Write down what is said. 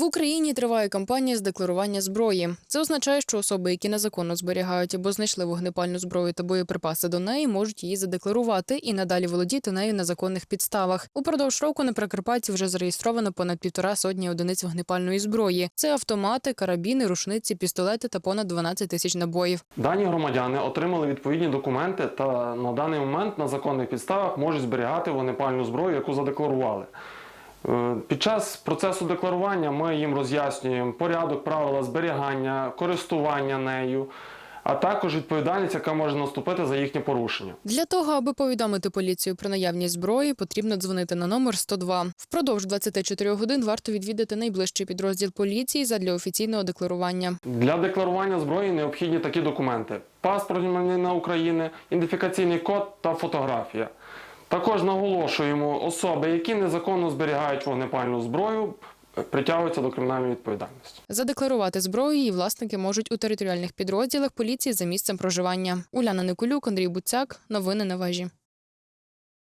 В Україні триває кампанія з декларування зброї. Це означає, що особи, які незаконно зберігають або знайшли вогнепальну зброю та боєприпаси до неї, можуть її задекларувати і надалі володіти нею на законних підставах. Упродовж року на Прикарпатті вже зареєстровано понад півтора сотні одиниць вогнепальної зброї. Це автомати, карабіни, рушниці, пістолети та понад 12 тисяч набоїв. Дані громадяни отримали відповідні документи та на даний момент на законних підставах можуть зберігати вогнепальну зброю, яку задекларували. Е, Під час процесу декларування ми їм роз'яснюємо порядок, правила зберігання, користування нею, а також відповідальність, яка може наступити за їхнє порушення. Для того, аби повідомити поліцію про наявність зброї, потрібно дзвонити на номер 102. Впродовж 24 годин варто відвідати найближчий підрозділ поліції задля офіційного декларування. Для декларування зброї необхідні такі документи: паспорт громадянина України, ідентифікаційний код та фотографія. Також наголошуємо, особи, які незаконно зберігають вогнепальну зброю, притягуються до кримінальної відповідальності. Задекларувати зброю її власники можуть у територіальних підрозділах поліції за місцем проживання. Уляна Никулюк, Андрій Буцяк. Новини на вежі.